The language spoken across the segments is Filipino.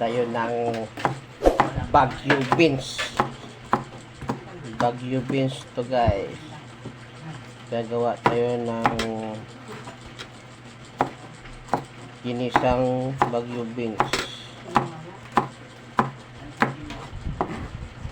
tayo ng Baguio beans. Baguio beans to guys. Gagawa tayo ng ginisang Baguio beans.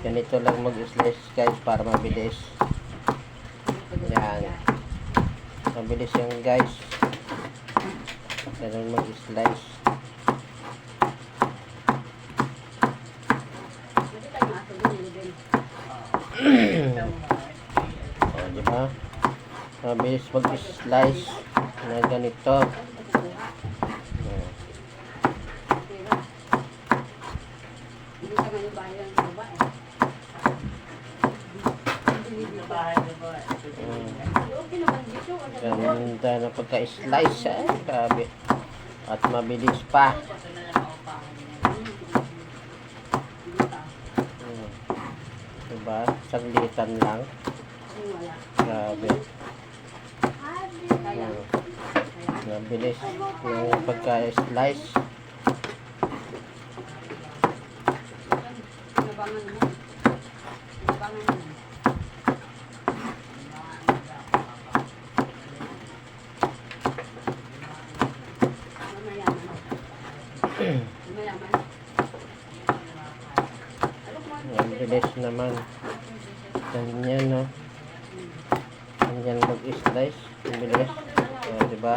Ganito lang mag-slice guys para mabilis. Yan. Mabilis yan guys. Ganun mag-slice. O, di ba? Mabilis mag-slice na ganito. Ganda na pagka-slice eh. Grabe. At mabilis pa. Hmm. Diba? Saglitan lang. Grabe. Hmm. Mabilis ng pagka-slice. Mabilis naman. Ganyan, no? Ganyan mag-slice. Mabilis. O, diba?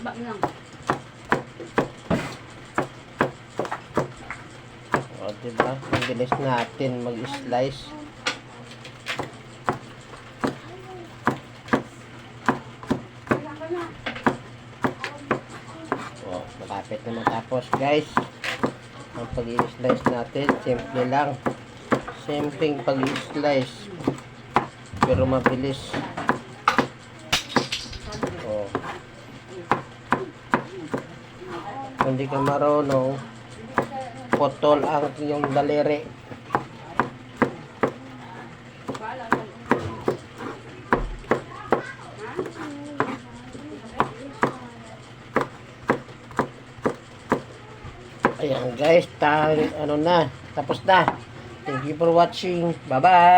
Baba lang. O, diba? Ang bilis natin mag-slice. O, malapit na matapos, guys. Ang pag-i-slice natin, simple lang. Simpleng pag-i-slice. Pero mabilis. O. Kung hindi ka marunong, potol ang yung daliri. Ayan guys, ta ano na, tapos na. Thank you for watching. Bye-bye.